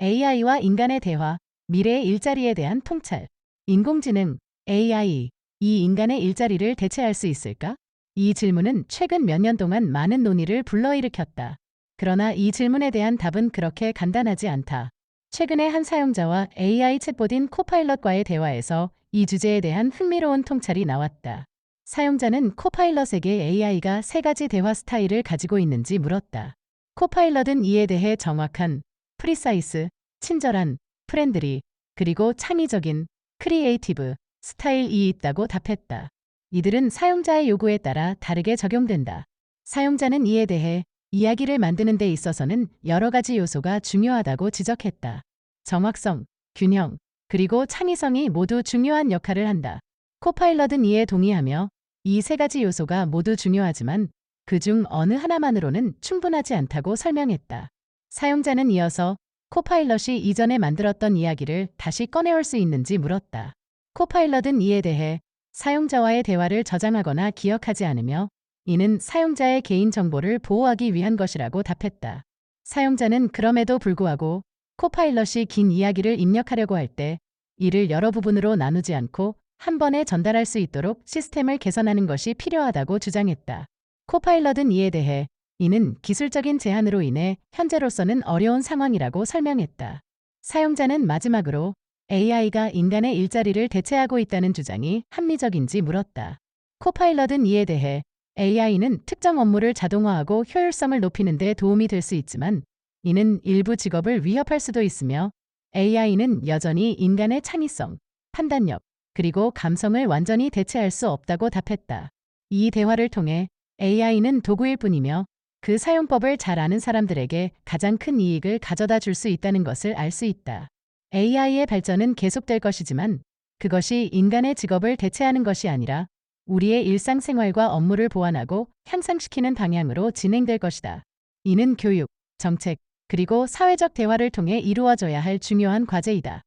AI와 인간의 대화, 미래의 일자리에 대한 통찰. 인공지능, AI, 이 인간의 일자리를 대체할 수 있을까? 이 질문은 최근 몇 년 동안 많은 논의를 불러일으켰다. 그러나 이 질문에 대한 답은 그렇게 간단하지 않다. 최근에 한 사용자와 AI 챗봇인 코파일럿과의 대화에서 이 주제에 대한 흥미로운 통찰이 나왔다. 사용자는 코파일럿에게 AI가 세 가지 대화 스타일을 가지고 있는지 물었다. 코파일럿은 이에 대해 정확한, 프리사이스, 친절한, 프렌드리, 그리고 창의적인, 크리에이티브, 스타일이 있다고 답했다. 이들은 사용자의 요구에 따라 다르게 적용된다. 사용자는 이에 대해 이야기를 만드는 데 있어서는 여러 가지 요소가 중요하다고 지적했다. 정확성, 균형, 그리고 창의성이 모두 중요한 역할을 한다. 코파일럿은 이에 동의하며 이 세 가지 요소가 모두 중요하지만 그중 어느 하나만으로는 충분하지 않다고 설명했다. 사용자는 이어서 코파일럿이 이전에 만들었던 이야기를 다시 꺼내올 수 있는지 물었다. 코파일럿은 이에 대해 사용자와의 대화를 저장하거나 기억하지 않으며 이는 사용자의 개인정보를 보호하기 위한 것이라고 답했다. 사용자는 그럼에도 불구하고 코파일럿이 긴 이야기를 입력하려고 할 때 이를 여러 부분으로 나누지 않고 한 번에 전달할 수 있도록 시스템을 개선하는 것이 필요하다고 주장했다. 코파일럿은 이에 대해 이는 기술적인 제한으로 인해 현재로서는 어려운 상황이라고 설명했다. 사용자는 마지막으로 AI가 인간의 일자리를 대체하고 있다는 주장이 합리적인지 물었다. 코파일럿은 이에 대해 AI는 특정 업무를 자동화하고 효율성을 높이는 데 도움이 될 수 있지만 이는 일부 직업을 위협할 수도 있으며 AI는 여전히 인간의 창의성, 판단력, 그리고 감성을 완전히 대체할 수 없다고 답했다. 이 대화를 통해 AI는 도구일 뿐이며 그 사용법을 잘 아는 사람들에게 가장 큰 이익을 가져다 줄 수 있다는 것을 알 수 있다. AI의 발전은 계속될 것이지만 그것이 인간의 직업을 대체하는 것이 아니라 우리의 일상생활과 업무를 보완하고 향상시키는 방향으로 진행될 것이다. 이는 교육, 정책, 그리고 사회적 대화를 통해 이루어져야 할 중요한 과제이다.